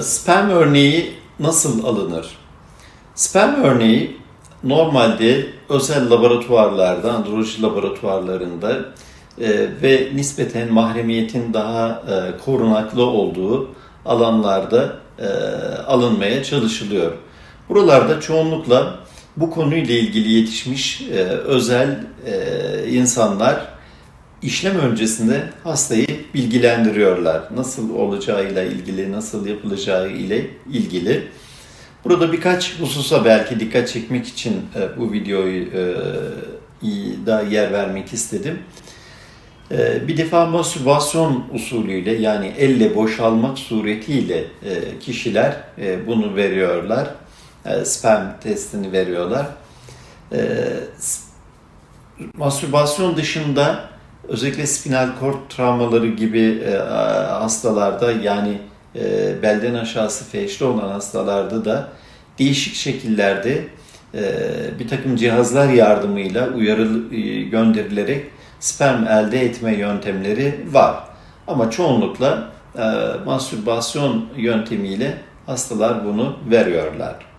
Sperm örneği nasıl alınır? Sperm örneği normalde özel laboratuvarlarda, androloji laboratuvarlarında e, ve nispeten mahremiyetin daha e, korunaklı olduğu alanlarda e, alınmaya çalışılıyor. Buralarda çoğunlukla bu konuyla ilgili yetişmiş e, özel e, insanlar işlem öncesinde hastayı bilgilendiriyorlar. Nasıl olacağıyla ilgili, nasıl yapılacağı ile ilgili. Burada birkaç hususa belki dikkat çekmek için e, bu videoyu e, iyi- da yer vermek istedim. E, Bir defa mastürbasyon usulüyle yani elle boşalmak suretiyle kişiler bunu veriyorlar. Sperm testini veriyorlar. Mastürbasyon dışında özellikle spinal kord travmaları gibi e, hastalarda yani e, belden aşağısı felçli olan hastalarda da değişik şekillerde e, bir takım cihazlar yardımıyla uyarı gönderilerek sperm elde etme yöntemleri var. Ama çoğunlukla e, mastürbasyon yöntemiyle hastalar bunu veriyorlar.